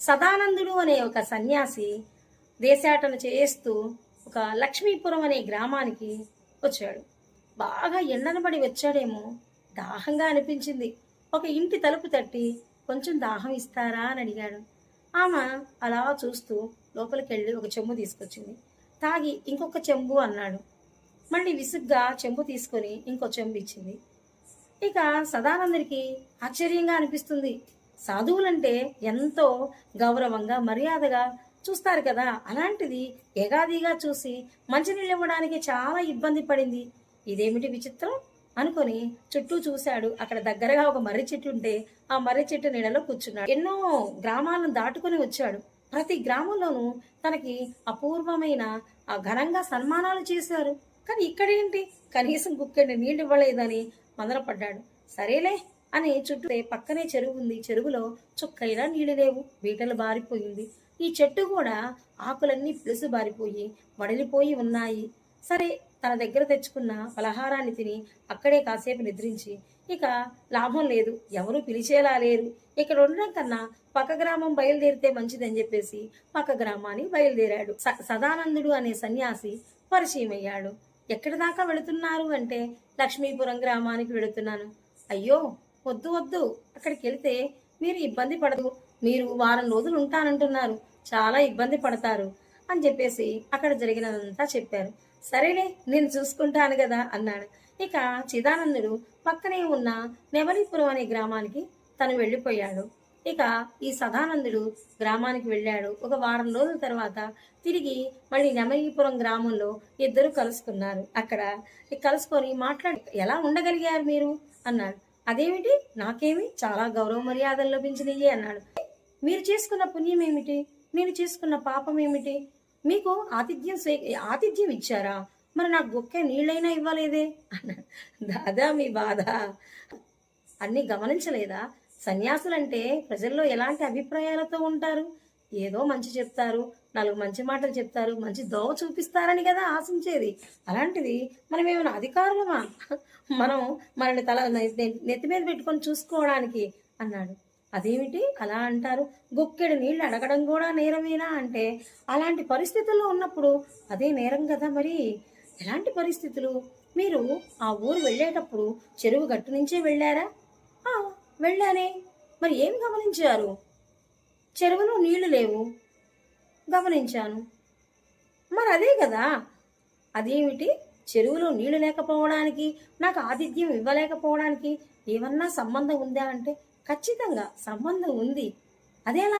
సదానందుడు అనే ఒక సన్యాసి దేశాటన చేస్తూ ఒక లక్ష్మీపురం అనే గ్రామానికి వచ్చాడు. బాగా ఎండనబడి వచ్చాడేమో. దాహంగా అనిపించింది. ఒక ఇంటి తలుపు తట్టి కొంచెం దాహం ఇస్తారా అని అడిగాడు. ఆమె అలా చూస్తూ లోపలికి వెళ్ళి ఒక చెంబు తీసుకొచ్చింది. తాగి ఇంకొక చెంబు అన్నాడు. మళ్ళీ విసుగ్గా చెంబు తీసుకొని ఇంకో చెంబు ఇచ్చింది. ఇక సదానందుడికి ఆశ్చర్యంగా అనిపిస్తుంది. సాధువులంటే ఎంతో గౌరవంగా మర్యాదగా చూస్తారు కదా. అలాంటిది ఎగాదిగా చూసి మంచినీళ్ళు ఇవ్వడానికి చాలా ఇబ్బంది పడింది. ఇదేమిటి విచిత్రం? అనుకొని చుట్టూ చూశాడు. అక్కడ దగ్గరగా ఒక మర్రి చెట్టు ఉంటే ఆ మర్రి చెట్టు నీడలో కూర్చున్నాడు. ఎన్నో గ్రామాలను దాటుకొని వచ్చాడు. ప్రతి గ్రామంలోనూ తనకి అపూర్వమైన ఆ ఘనంగా సన్మానాలు చేశారు. కానీ ఇక్కడేంటి? కనీసం కుక్కడిని నీళ్ళు ఇవ్వలేదని మొదలుపడ్డాడు సరేలే అని చుట్టూ పక్కనే చెరువు ఉంది. చెరువులో చుక్కైనా నీళ్ళు లేవు. బీటలు బారిపోయింది. ఈ చెట్టు కూడా ఆకులన్నీ పిలుసు బారిపోయి వడిలిపోయి ఉన్నాయి. సరే తన దగ్గర తెచ్చుకున్న పలహారాన్ని తిని అక్కడే కాసేపు నిద్రించి ఇక లాభం లేదు. ఎవరు పిలిచేలా లేరు. ఇక్కడ ఉండడం కన్నా పక్క గ్రామం బయలుదేరితే మంచిదని చెప్పేసి పక్క గ్రామానికి బయలుదేరాడు. స- సదానందుడు అనే సన్యాసి పరిచయం అయ్యాడు ఎక్కడి దాకా వెళుతున్నారు అంటే లక్ష్మీపురం గ్రామానికి వెళుతున్నాను. అయ్యో వద్దు వద్దు. అక్కడికి వెళితే మీరు ఇబ్బంది పడదు. మీరు వారం రోజులు ఉంటానంటున్నారు. చాలా ఇబ్బంది పడతారు అని చెప్పేసి అక్కడ జరిగినదంతా చెప్పారు. సరేలే నేను చూసుకుంటాను కదా అన్నాడు. ఇక చిదానందుడు పక్కనే ఉన్న నెమలిపురం అనే గ్రామానికి తను వెళ్ళిపోయాడు. ఇక ఈ సదానందుడు గ్రామానికి వెళ్ళాడు. ఒక వారం రోజుల తర్వాత తిరిగి మళ్ళీ నెమలిపురం గ్రామంలో ఇద్దరు కలుసుకున్నారు. అక్కడ కలుసుకొని మాట్లాడి ఎలా ఉండగలిగారు మీరు? అన్నాడు. అదేమిటి? నాకేమి? చాలా గౌరవ మర్యాదలు లభించినయ్యి అన్నాడు. మీరు చేసుకున్న పుణ్యం ఏమిటి? నేను చేసుకున్న పాపం ఏమిటి? మీకు ఆతిథ్యం స్వీ ఆతిథ్యం ఇచ్చారా? మరి నాకు గొక్కే నీళ్ళైనా ఇవ్వలేదే? అన్నాడు దాదా మీ బాధ. అన్నీ గమనించలేదా? సన్యాసులంటే ప్రజల్లో ఎలాంటి అభిప్రాయాలతో ఉంటారు? ఏదో మంచి చెప్తారు నాలుగు మంచి మాటలు చెప్తారు మంచి దోవ చూపిస్తారని కదా ఆశించేది. అలాంటిది మనం ఏమైనా అధికారులమా? మనం మనల్ని తల నెత్తి మీద పెట్టుకొని చూసుకోవడానికి అన్నాడు. అదేమిటి అలా అంటారు? గుక్కెడు నీళ్ళు అడగడం కూడా నేరమేనా అంటే అలాంటి పరిస్థితుల్లో ఉన్నప్పుడు అదే నేరం కదా మరి? ఎలాంటి పరిస్థితులు? మీరు ఆ ఊరు వెళ్ళేటప్పుడు చెరువు గట్టు నుంచే వెళ్ళారా? వెళ్ళానే. మరి ఏం గమనించారు? చెరువులో నీళ్ళు లేవు. గమనించాను. మరి అదే కదా. అదేమిటి? చెరువులో నీళ్ళు లేకపోవడానికి నాకు ఆతిథ్యం ఇవ్వలేకపోవడానికి ఏమన్నా సంబంధం ఉందా అంటే ఖచ్చితంగా సంబంధం ఉంది. అదేలా